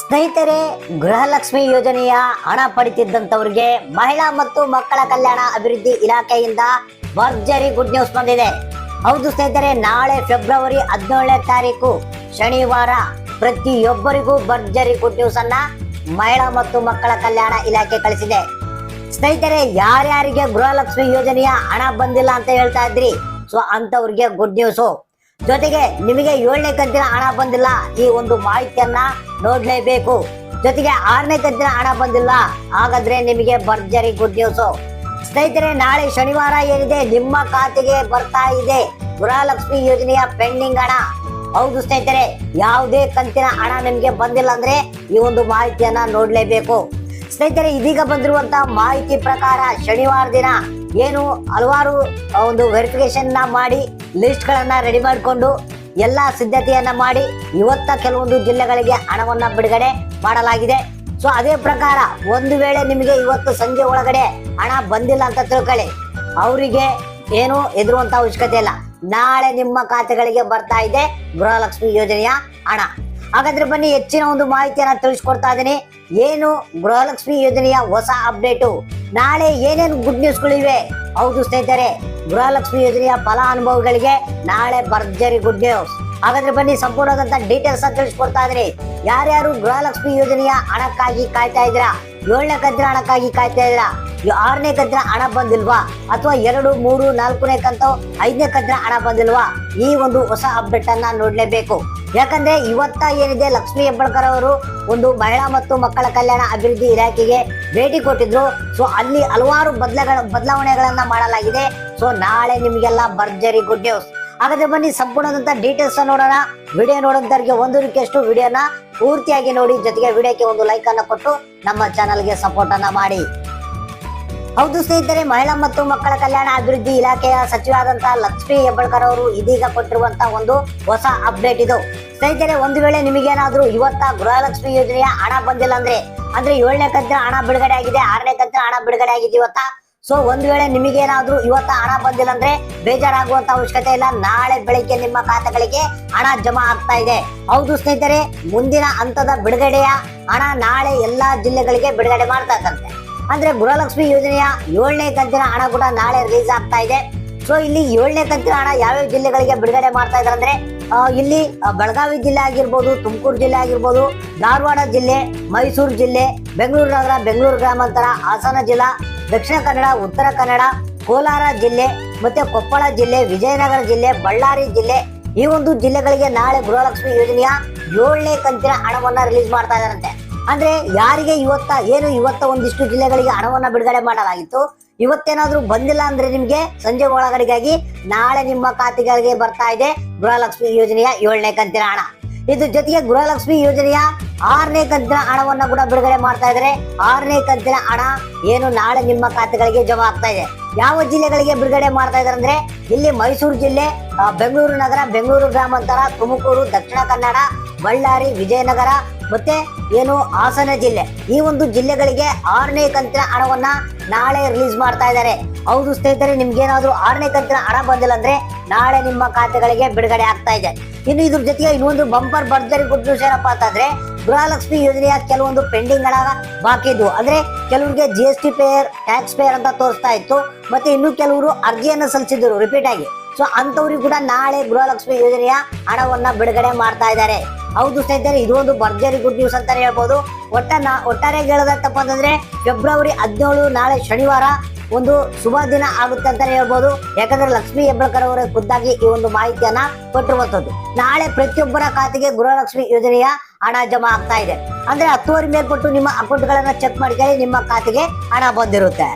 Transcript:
ಸ್ನೇಹಿತರೆ, ಗೃಹಲಕ್ಷ್ಮಿ ಯೋಜನೆಯ ಹಣ ಪಡಿತಿದ್ದಂತವರಿಗೆ ಮಹಿಳಾ ಮತ್ತು ಮಕ್ಕಳ ಕಲ್ಯಾಣ ಅಭಿವೃದ್ಧಿ ಇಲಾಖೆಯಿಂದ ಭರ್ಜರಿ ಗುಡ್ ನ್ಯೂಸ್ ಬಂದಿದೆ. ಹೌದು ಸ್ನೇಹಿತರೆ, ನಾಳೆ ಫೆಬ್ರವರಿ ಹದಿನೇಳನೇ ತಾರೀಕು ಶನಿವಾರ ಪ್ರತಿಯೊಬ್ಬರಿಗೂ ಭರ್ಜರಿ ಗುಡ್ ನ್ಯೂಸ್ ಅನ್ನ ಮಹಿಳಾ ಮತ್ತು ಮಕ್ಕಳ ಕಲ್ಯಾಣ ಇಲಾಖೆ ಕಳಿಸಿದೆ. ಸ್ನೇಹಿತರೆ, ಯಾರ್ಯಾರಿಗೆ ಗೃಹಲಕ್ಷ್ಮಿ ಯೋಜನೆಯ ಹಣ ಬಂದಿಲ್ಲ ಅಂತ ಹೇಳ್ತಾ ಇದ್ರಿ? ಸೊ ಅಂತವ್ರಿಗೆ ಗುಡ್ ನ್ಯೂಸು. ಜೊತೆಗೆ ನಿಮಗೆ ಏಳನೇ ಕಂತಿನ ಹಣ ಬಂದಿಲ್ಲ ಈ ಒಂದು ಮಾಹಿತಿಯನ್ನ ನೋಡ್ಲೇಬೇಕು. ಜೊತೆಗೆ ಆರನೇ ಕಂತಿನ ಹಣ ಬಂದಿಲ್ಲ, ಹಾಗಾದ್ರೆ ನಿಮಗೆ ಭರ್ಜರಿ ಗುಡ್ ನ್ಯೂಸ್ ಸ್ನೇಹಿತರೆ, ನಾಳೆ ಶನಿವಾರ ಏನಿದೆ, ನಿಮ್ಮ ಖಾತೆಗೆ ಬರ್ತಾ ಇದೆ. ಗೃಹಲಕ್ಷ್ಮಿ ಯೋಜನೆಯ ಪೆಂಡಿಂಗ್ ಹಣ. ಹೌದು ಸ್ನೇಹಿತರೆ, ಯಾವುದೇ ಕಂತಿನ ಹಣ ನಿಮಗೆ ಬಂದಿಲ್ಲ ಅಂದ್ರೆ ಈ ಒಂದು ಮಾಹಿತಿಯನ್ನ ನೋಡ್ಲೇಬೇಕು. ಸ್ನೇಹಿತರೆ, ಇದೀಗ ಬಂದಿರುವಂತಹ ಮಾಹಿತಿ ಪ್ರಕಾರ ಶನಿವಾರ ದಿನ ಏನು ಹಲವಾರು ಒಂದು ವೆರಿಫಿಕೇಶನ್ ಮಾಡಿ ಲಿಸ್ಟ್ ಗಳನ್ನ ರೆಡಿ ಮಾಡಿಕೊಂಡು, ಎಲ್ಲ ಸಿದ್ಧತೆಯನ್ನ ಮಾಡಿ, ಇವತ್ತ ಕೆಲವೊಂದು ಜಿಲ್ಲೆಗಳಿಗೆ ಹಣವನ್ನ ಬಿಡುಗಡೆ ಮಾಡಲಾಗಿದೆ. ಸೊ ಅದೇ ಪ್ರಕಾರ, ಒಂದು ವೇಳೆ ನಿಮಗೆ ಇವತ್ತು ಸಂಜೆ ಒಳಗಡೆ ಹಣ ಬಂದಿಲ್ಲ ಅಂತ ತಿಳ್ಕೊಳ್ಳಿ. ಅವರಿಗೆ ಏನು ಎದುರುವಂತ ಅವಶ್ಯಕತೆ ಇಲ್ಲ. ನಾಳೆ ನಿಮ್ಮ ಖಾತೆಗಳಿಗೆ ಬರ್ತಾ ಇದೆ ಗೃಹಲಕ್ಷ್ಮಿ ಯೋಜನೆಯ ಹಣ. ಹಾಗಾದ್ರೆ ಬನ್ನಿ, ಹೆಚ್ಚಿನ ಒಂದು ಮಾಹಿತಿಯನ್ನ ತಿಳಿಸ್ಕೊಡ್ತಾ ಇದ್ದೀನಿ ಏನು ಗೃಹಲಕ್ಷ್ಮಿ ಯೋಜನೆಯ ಹೊಸ ಅಪ್ಡೇಟು ನಾಳೆ ಏನೇನು ಗುಡ್ ನ್ಯೂಸ್ಗಳಿವೆ ಹೌದು ಸ್ನೇಹಿತರೆ ಗೃಹಲಕ್ಷ್ಮಿ ಯೋಜನೆಯ ಫಲಾನುಭವಿಗಳಿಗೆ ನಾಳೆ ಭರ್ಜರಿ ಗುಡ್ ನ್ಯೂಸ್ ಹಾಗಾದ್ರೆ ಬನ್ನಿ, ಸಂಪೂರ್ಣವಾದಂತ ಡೀಟೇಲ್ಸ್ ತಿಳಿಸ್ಕೊಡ್ತಾ ಇದ್ರಿ. ಯಾರ್ಯಾರು ಗೃಹಲಕ್ಷ್ಮಿ ಯೋಜನೆಯ ಹಣಕ್ಕಾಗಿ ಕಾಯ್ತಾ ಇದ್ದೀರಾ? ಏಳನೇ ಕದ್ರ ಹಣಕ್ಕಾಗಿ ಕಾಯ್ತಾ ಇದ್ದೀರಾ? ಆರನೇ ಕಂತಿನ ಹಣ ಬಂದಿಲ್ವಾ? ಅಥವಾ ಎರಡು, ಮೂರು, ನಾಲ್ಕನೇ ಕಂತು ಐದನೇ ಕದ್ರ ಹಣ ಬಂದಿಲ್ವಾ? ಈ ಒಂದು ಹೊಸ ಅಪ್ಡೇಟ್ ಅನ್ನ ನೋಡ್ಲೇಬೇಕು. ಯಾಕಂದ್ರೆ ಇವತ್ತ ಏನಿದೆ, ಲಕ್ಷ್ಮೀ ಹೆಬ್ಬಳ್ಕರ್ ಅವರು ಒಂದು ಮಹಿಳಾ ಮತ್ತು ಮಕ್ಕಳ ಕಲ್ಯಾಣ ಅಭಿವೃದ್ಧಿ ಇಲಾಖೆಗೆ ಭೇಟಿ ಕೊಟ್ಟಿದ್ರು. ಸೊ ಅಲ್ಲಿ ಹಲವಾರು ಬದಲಾವಣೆಗಳನ್ನ ಮಾಡಲಾಗಿದೆ. ಸೊ ನಾಳೆ ನಿಮಗೆಲ್ಲ ಭರ್ಜರಿ ಗುಡ್ ನ್ಯೂಸ್ ಹಾಗಾದ್ರೆ ಬನ್ನಿ, ಸಂಪೂರ್ಣದಂತ ಡೀಟೇಲ್ಸ್ ನೋಡೋಣ. ವಿಡಿಯೋ ನೋಡೋಂತವ್ರಿಗೆ ಒಂದು ರಿಕ್ವೆಸ್ಟ್ ವಿಡಿಯೋನ ಪೂರ್ತಿಯಾಗಿ ನೋಡಿ, ಜೊತೆಗೆ ವಿಡಿಯೋಕ್ಕೆ ಒಂದು ಲೈಕ್ ಅನ್ನ ಕೊಟ್ಟು ನಮ್ಮ ಚಾನಲ್ಗೆ ಸಪೋರ್ಟ್ ಅನ್ನ ಮಾಡಿ. ಹೌದು ಸ್ನೇಹಿತರೆ, ಮಹಿಳಾ ಮತ್ತು ಮಕ್ಕಳ ಕಲ್ಯಾಣ ಅಭಿವೃದ್ಧಿ ಇಲಾಖೆಯ ಸಚಿವರಾದಂತಹ ಲಕ್ಷ್ಮಿ ಹೆಬ್ಬಳ್ಕರ್ ಅವರು ಇದೀಗ ಕೊಟ್ಟಿರುವಂತಹ ಒಂದು ಹೊಸ ಅಪ್ಡೇಟ್ ಇದು. ಸ್ನೇಹಿತರೆ, ಒಂದು ವೇಳೆ ನಿಮಗೇನಾದ್ರೂ ಇವತ್ತ ಗೃಹಲಕ್ಷ್ಮಿ ಯೋಜನೆಯ ಹಣ ಬಂದಿಲ್ಲ ಅಂದ್ರೆ ಅಂದ್ರೆ ಏಳನೇ ಕಂತಿನ ಹಣ ಬಿಡುಗಡೆ ಆಗಿದೆ, ಆರನೇ ಕಂತಿನ ಹಣ ಬಿಡುಗಡೆ ಆಗಿದೆ ಇವತ್ತ ಸೊ ಒಂದ್ ವೇಳೆ ನಿಮಗೇನಾದ್ರೂ ಇವತ್ತ ಹಣ ಬಂದಿಲ್ಲ ಅಂದ್ರೆ ಬೇಜಾರಾಗುವಂತ ಅವಶ್ಯಕತೆ ಇಲ್ಲ. ನಾಳೆ ಬೆಳಿಗ್ಗೆ ನಿಮ್ಮ ಖಾತೆಗಳಿಗೆ ಹಣ ಜಮಾ ಆಗ್ತಾ ಇದೆ. ಹೌದು ಸ್ನೇಹಿತರೆ, ಮುಂದಿನ ಹಂತದ ಬಿಡುಗಡೆಯ ಹಣ ನಾಳೆ ಎಲ್ಲಾ ಜಿಲ್ಲೆಗಳಿಗೆ ಬಿಡುಗಡೆ ಮಾಡ್ತಾ ಇದ್ದಂತೆ ಅಂದ್ರೆ ಗೃಹಲಕ್ಷ್ಮಿ ಯೋಜನೆಯ ಏಳನೇ ಕಂತಿನ ಹಣ ಕೂಡ ನಾಳೆ ರಿಲೀಸ್ ಆಗ್ತಾ ಇದೆ. ಸೊ ಇಲ್ಲಿ ಏಳನೇ ಕಂತಿನ ಹಣ ಯಾವ್ಯಾವ ಜಿಲ್ಲೆಗಳಿಗೆ ಬಿಡುಗಡೆ ಮಾಡ್ತಾ ಇದ್ದಾರೆ ಅಂದ್ರೆ ಇಲ್ಲಿ ಬೆಳಗಾವಿ ಜಿಲ್ಲೆ ಆಗಿರ್ಬೋದು, ತುಮಕೂರು ಜಿಲ್ಲೆ ಆಗಿರ್ಬೋದು, ಧಾರವಾಡ ಜಿಲ್ಲೆ, ಮೈಸೂರು ಜಿಲ್ಲೆ, ಬೆಂಗಳೂರು ನಗರ, ಬೆಂಗಳೂರು ಗ್ರಾಮಾಂತರ, ಹಾಸನ ಜಿಲ್ಲಾ ದಕ್ಷಿಣ ಕನ್ನಡ, ಉತ್ತರ ಕನ್ನಡ, ಕೋಲಾರ ಜಿಲ್ಲೆ ಮತ್ತೆ ಕೊಪ್ಪಳ ಜಿಲ್ಲೆ, ವಿಜಯನಗರ ಜಿಲ್ಲೆ, ಬಳ್ಳಾರಿ ಜಿಲ್ಲೆ ಈ ಒಂದು ಜಿಲ್ಲೆಗಳಿಗೆ ನಾಳೆ ಗೃಹಲಕ್ಷ್ಮಿ ಯೋಜನೆಯ ಏಳನೇ ಕಂತಿನ ಹಣವನ್ನ ರಿಲೀಸ್ ಮಾಡ್ತಾ ಇದಾರಂತೆ ಅಂದ್ರೆ ಯಾರಿಗೆ ಇವತ್ತ, ಏನು ಇವತ್ತ ಒಂದಿಷ್ಟು ಜಿಲ್ಲೆಗಳಿಗೆ ಹಣವನ್ನ ಬಿಡುಗಡೆ ಮಾಡಲಾಗಿತ್ತು? ಇವತ್ತೇನಾದ್ರೂ ಬಂದಿಲ್ಲ ಅಂದ್ರೆ ನಿಮ್ಗೆ ಸಂಜೆ ಒಳಗಡೆಗಾಗಿ ನಾಳೆ ನಿಮ್ಮ ಖಾತೆಗಳಿಗೆ ಬರ್ತಾ ಇದೆ ಗೃಹಲಕ್ಷ್ಮಿ ಯೋಜನೆಯ ಏಳನೇ ಕಂತಿನ ಹಣ. ಇದ್ರ ಜೊತೆಗೆ ಗೃಹಲಕ್ಷ್ಮಿ ಯೋಜನೆಯ ಆರನೇ ಕಂತಿನ ಹಣವನ್ನು ಕೂಡ ಬಿಡುಗಡೆ ಮಾಡ್ತಾ ಇದ್ದಾರೆ. ಆರನೇ ಕಂತಿನ ಹಣ ಏನು ನಾಳೆ ನಿಮ್ಮ ಖಾತೆಗಳಿಗೆ ಜಮಾ ಆಗ್ತಾ ಇದೆ. ಯಾವ ಜಿಲ್ಲೆಗಳಿಗೆ ಬಿಡುಗಡೆ ಮಾಡ್ತಾ ಇದ್ದಾರೆ ಅಂದ್ರೆ ಇಲ್ಲಿ ಮೈಸೂರು ಜಿಲ್ಲೆ ಬೆಂಗಳೂರು ನಗರ, ಬೆಂಗಳೂರು ಗ್ರಾಮಾಂತರ ತುಮಕೂರು, ದಕ್ಷಿಣ ಕನ್ನಡ, ಬಳ್ಳಾರಿ, ವಿಜಯನಗರ ಮತ್ತೆ ಏನು ಹಾಸನ ಜಿಲ್ಲೆ. ಈ ಒಂದು ಜಿಲ್ಲೆಗಳಿಗೆ ಆರನೇ ಕಂತಿನ ಹಣವನ್ನ ನಾಳೆ ರಿಲೀಸ್ ಮಾಡ್ತಾ ಇದ್ದಾರೆ. ಹೌದು ಸ್ನೇಹಿತರೆ, ನಿಮ್ಗೇನಾದ್ರೂ ಆರನೇ ಕಂತಿನ ಹಣ ಬಂದಿಲ್ಲ ಅಂದ್ರೆ ನಾಳೆ ನಿಮ್ಮ ಖಾತೆಗಳಿಗೆ ಬಿಡುಗಡೆ ಆಗ್ತಾ ಇದೆ. ಇನ್ನು ಇದ್ರ ಜೊತೆಗೆ ಇನ್ನೊಂದು ಬಂಪರ್ ಭರ್ಜರಿ ಗುಡ್ ನ್ಯೂಸ್ ಏನಪ್ಪಾ ಅಂತಂದ್ರೆ ಗೃಹಲಕ್ಷ್ಮಿ ಯೋಜನೆಯ ಕೆಲವೊಂದು ಪೆಂಡಿಂಗ್ ಬಾಕಿ ಇದ್ವು. ಅಂದ್ರೆ ಕೆಲವರಿಗೆ G S T payer tax payer ಅಂತ ತೋರಿಸ್ತಾ ಇತ್ತು. ಮತ್ತೆ ಇನ್ನು ಕೆಲವರು ಅರ್ಜಿಯನ್ನು ಸಲ್ಲಿಸಿದ್ರು ರಿಪೀಟ್ ಆಗಿ. ಸೊ ಅಂತವ್ರಿಗೆ ಕೂಡ ನಾಳೆ ಗೃಹಲಕ್ಷ್ಮಿ ಯೋಜನೆಯ ಹಣವನ್ನ ಬಿಡುಗಡೆ ಮಾಡ್ತಾ ಇದ್ದಾರೆ. ಹೌದು ಸ್ನೇಹಿತರೆ, ಇದೊಂದು ಭರ್ಜರಿ ಗುಡ್ ನ್ಯೂಸ್ ಅಂತಾನೆ ಹೇಳ್ಬೋದು. ಒಟ್ಟ ನಾ, ಒಟ್ಟಾರೆ ಹೇಳೋದತ್ತಪ್ಪ ಅಂತಂದ್ರೆ ಫೆಬ್ರವರಿ ಹದಿನೇಳು, ನಾಳೆ ಶನಿವಾರ ಒಂದು ಶುಭ ದಿನ ಆಗುತ್ತೆ ಅಂತಾನೆ ಹೇಳ್ಬೋದು. ಯಾಕಂದ್ರೆ ಲಕ್ಷ್ಮೀ ಹೆಬ್ಬಳ್ಕರ್ ಅವರ ಖುದ್ದಾಗಿ ಈ ಒಂದು ಮಾಹಿತಿಯನ್ನ ಕೊಟ್ಟಿರುವಂತದ್ದು. ನಾಳೆ ಪ್ರತಿಯೊಬ್ಬರ ಖಾತೆಗೆ ಗೃಹಲಕ್ಷ್ಮಿ ಯೋಜನೆಯ ಹಣ ಜಮಾ ಆಗ್ತಾ ಇದೆ. ಅಂದ್ರೆ ಹತ್ತುವರೆ ಮೇಲ್ಪಟ್ಟು ನಿಮ್ಮ ಅಕೌಂಟ್ ಗಳನ್ನ ಚೆಕ್ ಮಾಡಿದರೆ ನಿಮ್ಮ ಖಾತೆಗೆ ಹಣ ಬಂದಿರುತ್ತೆ.